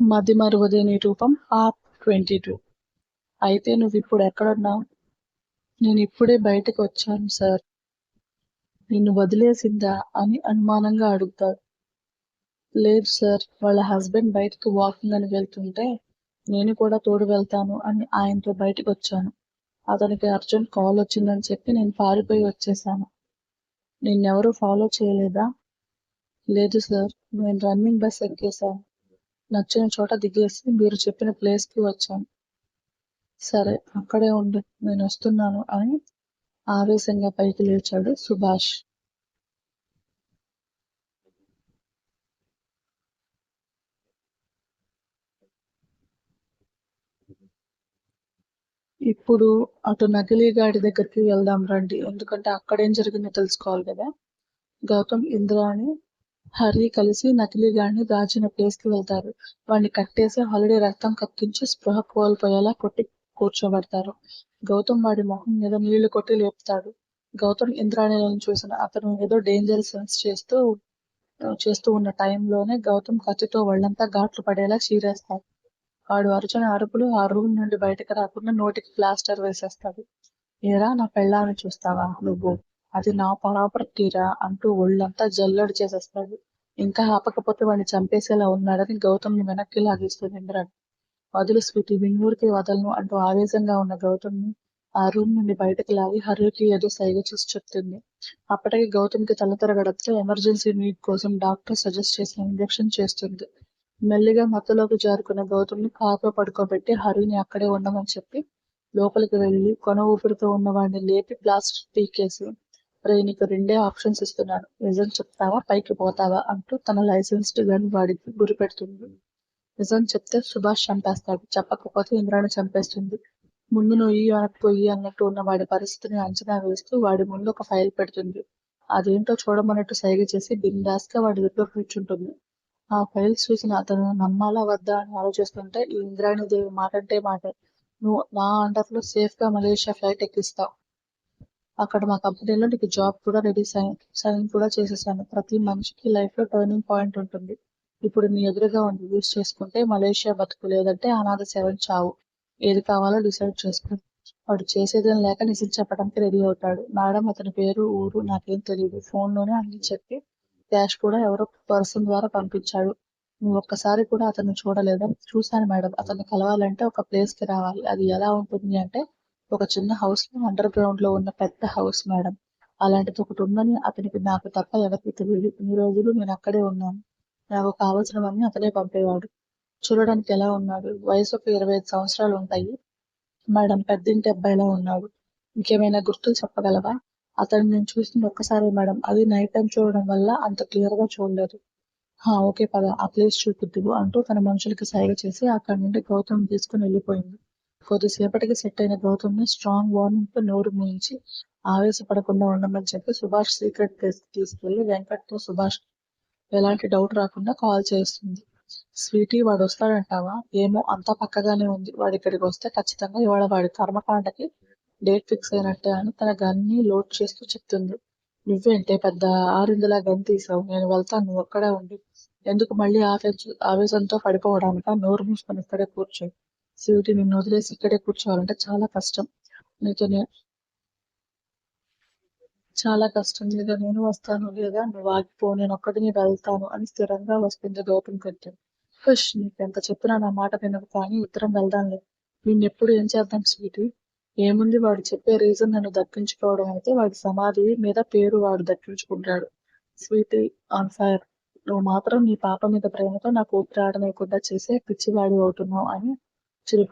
మదిమరువదేని రూపం ఆప్ twenty two. అయితే నువ్వు ఇప్పుడు ఎక్కడున్నావు? నేను ఇప్పుడే బయటకు వచ్చాను సార్. నిన్ను వదిలేసిందా అని అనుమానంగా అడుగుతాడు. లేదు సార్. వాళ్ళ హస్బెండ్ బయటకు వాకింగ్ అని వెళ్తుంటే నేను కూడా తోడు వెళ్తాను అని ఆయనతో బయటకు వచ్చాను. అతనికి అర్జెంట్ కాల్ వచ్చిందని చెప్పి నేను పారిపోయి వచ్చేసాను. నిన్నెవరూ ఫాలో చేయలేదా? లేదు సార్. నేను రన్నింగ్ బస్ ఎక్కేశాను. నచ్చిన చోట దిగేసి మీరు చెప్పిన ప్లేస్కి వచ్చాను సరే అక్కడే ఉండు నేను వస్తున్నాను అని ఆవేశంగా పైకి లేచాడు సుభాష్. ఇప్పుడు అటు నకిలీ గాడి దగ్గరికి వెళ్దాం రండి ఎందుకంటే అక్కడేం జరిగిందో తెలుసుకోవాలి కదా. గౌతమ్ ఇంద్రాని హరి కలిసి నకిలీ గాడిని దాచిన ప్లేస్కి వెళ్తారు. వాడిని కట్టేసి హాలిడే రక్తం కక్కించి స్పృహ కోల్పోయేలా కొట్టి కూర్చోబెడతారు. గౌతమ్ వాడి మొహం మీద నీళ్ళు కొట్టి లేపుతాడు. గౌతమ్ ఇంద్రాణిలను చూసిన అతను ఏదో డేంజర్ సెన్స్ చేస్తూ చేస్తూ ఉన్న టైంలోనే గౌతమ్ కత్తితో వాళ్ళంతా ఘాట్లు పడేలా చీరేస్తాడు. వాడు అరుచిన అరుపులు ఆ రూమ్ నుండి బయటకు రాకుండా నోటికి ప్లాస్టర్ వేసేస్తాడు. ఏరా నా పెళ్ళాన్ని చూస్తావా? నువ్వు అది నా ప్రాపర్టీరా అంటూ ఒళ్ళంతా జల్లడి చేసేస్తాడు. ఇంకా ఆపకపోతే వాడిని చంపేసేలా ఉన్నాడని గౌతమ్ని వెనక్కి లాగిస్తుంది ఇంద్రాణి వదులు స్వీటీ విన్నూరికి వదలను అంటూ ఆవేశంగా ఉన్న గౌతమ్ని ఆ రూమ్ నుండి బయటకు లాగి హరికి ఏదో సైగ చూసి చెప్తుంది. అప్పటికి గౌతమ్కి తల తిరగడంతో ఎమర్జెన్సీ నీడ్ కోసం డాక్టర్ సజెస్ట్ చేసిన ఇంజెక్షన్ చేస్తుంది. మెల్లిగా మత్తులోకి జారుకున్న గౌతమ్ని కారులో పడుకోబెట్టి హరిని అక్కడే ఉండమని చెప్పి లోపలికి వెళ్ళి కొన ఊపిరితో ఉన్న వాడిని లేపి ప్లాస్టిక్ పీకేసి రే నీకు రెండే ఆప్షన్స్ ఇస్తున్నాను. నిజం చెప్తావా? పైకి పోతావా? అంటూ తన లైసెన్స్డ్ గన్ వాడికి గురి పెడుతుంది నిజం చెప్తే సుభాష్ చంపేస్తాడు. చెప్పకపోతే ఇంద్రాన్ని చంపేస్తుంది. ముందు నువ్వు ఈ పోయి అన్నట్టు ఉన్న వాడి పరిస్థితిని అంచనా వేస్తూ వాడి ముందు ఒక ఫైల్ పెడుతుంది అదేంటో చూడమన్నట్టు సైగ చేసి బిందాస్గా వాడి దగ్గర కూర్చుంటుంది. ఆ ఫైల్స్ చూసిన అతను నమ్మాలా వద్దా అని ఆలోచిస్తుంటే ఈ ఇంద్రాణి దేవి మాటంటే మాట. నువ్వు నా అండర్లో సేఫ్గా మలేషియా ఫ్లైట్ ఎక్కిస్తావు. అక్కడ మా కంపెనీలో నీకు జాబ్ కూడా రెడీ సైన్ కూడా చేసేసాను. ప్రతి మనిషికి లైఫ్లో టర్నింగ్ పాయింట్ ఉంటుంది. ఇప్పుడు నీ ఎదురుగా ఉంది యూస్ చేసుకుంటే మలేషియా బతుకు లేదంటే అనాథ సేవలు చావు. ఏది కావాలో డిసైడ్ చేసుకుని వాడు చేసేదేం లేక నిజం చెప్పడానికి రెడీ అవుతాడు. మేడం అతని పేరు ఊరు నాకేం తెలియదు ఫోన్లోనే అన్ని చెప్పి క్యాష్ కూడా ఎవరో పర్సన్ ద్వారా పంపించాడు. నువ్వు ఒక్కసారి కూడా అతన్ని చూడలేదా? చూశాను మేడం. అతన్ని కలవాలంటే ఒక ప్లేస్కి రావాలి. అది ఎలా ఉంటుంది అంటే ఒక చిన్న హౌస్లో అండర్ గ్రౌండ్లో ఉన్న పెద్ద హౌస్ మేడం. అలాంటిది ఒకటి ఉందని అతనికి నాకు తప్ప ఎవరికి తెలియదు. ఇన్ని రోజులు నేను అక్కడే ఉన్నాను. నాకు కావలసినవన్నీ అతనే పంపేవాడు. చూడడానికి ఎలా ఉన్నాడు? వయసు ఒక ఇరవై ఐదు సంవత్సరాలు ఉంటాయి. మేడం పెద్దింటి అబ్బాయిలా ఉన్నాడు. ఇంకేమైనా గుర్తులు చెప్పగలవా? అతను నేను చూసింది ఒక్కసారి మేడం. అది నైట్ టైం చూడడం వల్ల అంత క్లియర్గా చూడలేదు. ఓకే పద ఆ ప్లేస్ చూపిద్దువు అంటూ తన మనుషులకి సైగ చేసి అక్కడి నుండి గౌతమ్ తీసుకుని వెళ్ళిపోయింది. కొద్దిసేపటికి సెట్ అయిన గౌతమ్ని స్ట్రాంగ్ వార్నింగ్తో నోరు మూయించి ఆవేశపడకుండా ఉండమని చెప్పి సుభాష్ సీక్రెట్ ప్లేస్ తీసుకెళ్ళి వెంకట్తో సుభాష్ ఎలాంటి డౌట్ రాకుండా కాల్ చేస్తుంది. స్వీటీ వాడు వస్తాడంటావా? ఏమో అంతా పక్కగానే ఉంది. వాడు ఇక్కడికి వస్తే ఖచ్చితంగా ఇవాళ వాడి కర్మకాండకి డేట్ ఫిక్స్ అయినట్టే అని తన గన్ని లోడ్ చేస్తూ చెప్తుంది. నువ్వేంటే పెద్ద ఆరిందలా గన్ తీసావు. నేను వెళ్తాను నువ్వు ఒక్కడే ఉండి. ఎందుకు మళ్ళీ ఆవేశంతో పడిపోవడానిక? నోరు మూసుకొని ఇక్కడే కూర్చో. స్వీటీ నిన్ను వదిలేసి ఇక్కడే కూర్చోవాలంటే చాలా కష్టం. నీతో చాలా కష్టం. లేదా నేను వస్తాను లేదా నువ్వు ఆగిపో నేను ఒక్కడిని వెళ్తాను అని స్థిరంగా వస్తుంది గౌతమ్ కట్టి ఫుష్ నీకు ఎంత చెప్పినా నా మాట వినవు కానీ ఉత్తరం వెళ్దాంలే. ఎప్పుడు ఏం చేద్దాం స్వీటీ ఏముంది వాడు చెప్పే రీజన్ నన్ను దక్కించుకోవడం అయితే వాడి సమాధి మీద పేరు వాడు దక్కించుకుంటాడు. Sweety on fire. నువ్వు మాత్రం నీ పాప మీద ప్రేమతో నాకు ఊపిరాడలేకుండా చేసే పిచ్చివాడు అవుతున్నావు అని to the